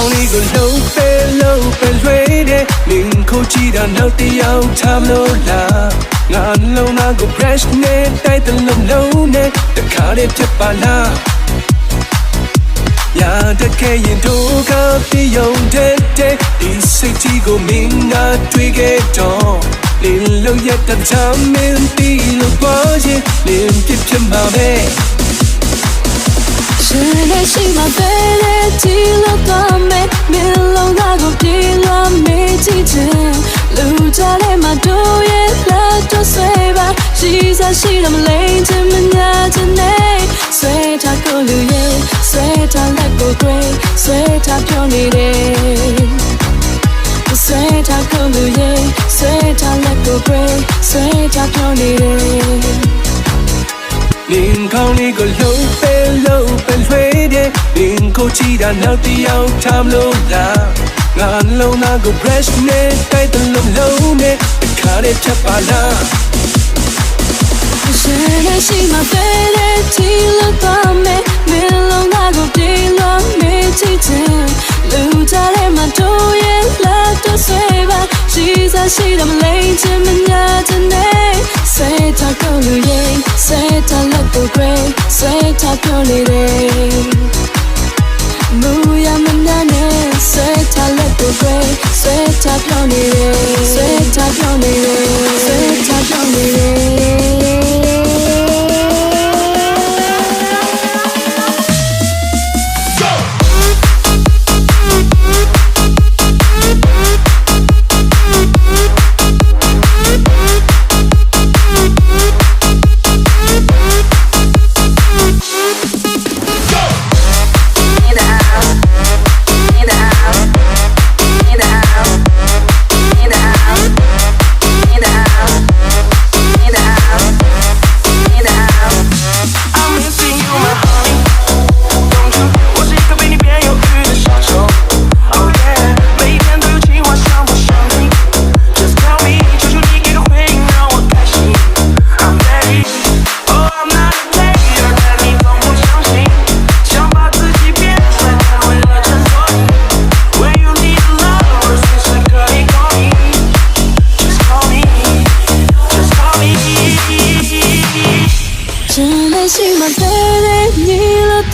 င်းလေးကိုလှုပ်ပဲလှုပ်ပဲလွှဲတဲ့နင်ခုတ်ကြည့်တာနောက်တစ်ယောက်ထားမလို့လားငါလုံးသားကို brush နဲ့တိုက်တဲ့လုံးလုံးနဲ့တခါတည်းဖြစ်ပါလားရာတခဲရင်တို့ကပြယုံတဲ့တဲ့ဒီစိတ်ကြီးကိုမင်းကတွေ့ခဲ့တော့လင်းလို့ရတဲ့ချမ်းမင်းတီလို့ပေါ်ရင်လင်းပြဖြစ်မှာပဲရှင်နဲ့ရှိမှပဲ လေဒီလိုတော့မဲမင်းလုံးသားကိုပြေးလွှမ်းမေးကြည့်ချင်လူကြတဲ့မှာတို့ရဲ့လက်တော့ဆွဲပါရှိစားရှိတော့မလိမ့်ချင်မညာချင်နေဆွဲထားကိုလူရဲ့ဆွဲထားလက်ကို grey ဆွဲထားပြောနေတယ်ဆွဲထားကိုလူရဲ့ဆွဲထားလက်ကို grey ဆွဲထား ပြောနေတယ်လင်းကောင်းလေးကိုလှုပ်ပဲလှုပ်ပဲလွှဲတဲ့လင်းကိုကြည့်တာနောက်တစ်ယောက်ထားမလို့လားငါလုံးသားကို brush နဲ့တိုက်တဲ့လုံးလုံးနဲ့တခါတည်းဖြစ်ပါလားရှင်နဲ့ရှိမှပဲလေဒီလိုတော့မဲမင်းလုံးသားကိုပြေးလို့မေးချစ်ချင်လူကြတဲ့မှာတို့ရဲ့လက်တော့ဆွဲပါရှိစား ရှိတော့မလိမ့်ချင်မညာချင်နေဆွဲထားကိုလူရဲ့ဆွဲထားလက်ကို grey ဆွဲထားပြော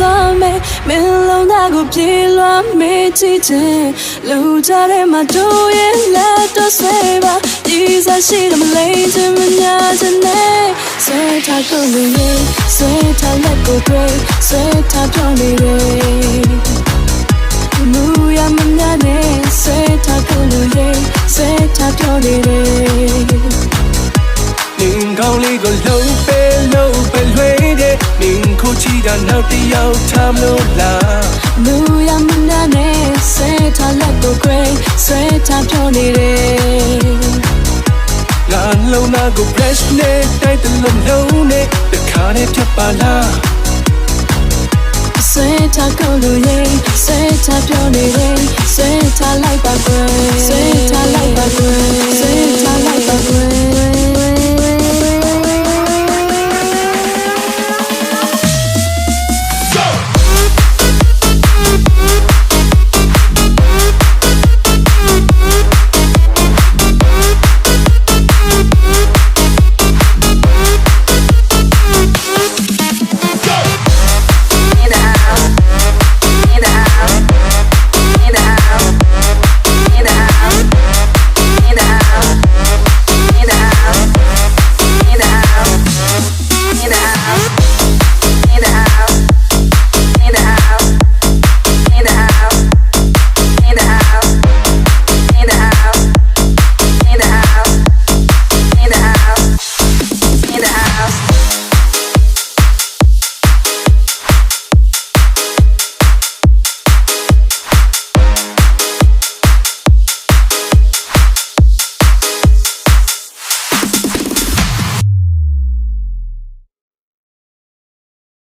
လို့တော့မဲမင်းလုံးသားကိုပြေးလွှမ်းမေးကြည့်ချင်လူကြတဲ့မှာတို့ရဲ့လက်တော့ဆွဲပါဒီစားရှိတယ်မလိမ့်ချင်မညာချင်နေဆွဲထားကိုလူရဲ့ဆွဲထားလက်ကို grey ဆွဲထားပြောနေတယ်မူရမညာနဲ့ဆွဲထားကိုလူရဲ့ဆွဲထားပြောနေတယ်နင်ကောင်းလေးကိုလှုပ်ပဲလှုပ်ပဲလွှဲတဲ့နင်ခု ရောက်တယောက်ထမလို့လားမူရမနာနဲ့ဆဲထားလက်ကို gray ဆဲထားပြောနေတယ်ငါလုံးနာကို fresh နဲ့တိုက်တယ်လို့လုံးနဲ့တခါနဲ့ပြတ်ပါလားဆွဲထားကုန်လို့ရင်ဆွဲထားပြောနေရင်ဆွဲထားလိုက်ပါကွယ်ဆွဲထားလိုက်ပါကွယ်ဆွဲထားလိုက်ပါကွယ်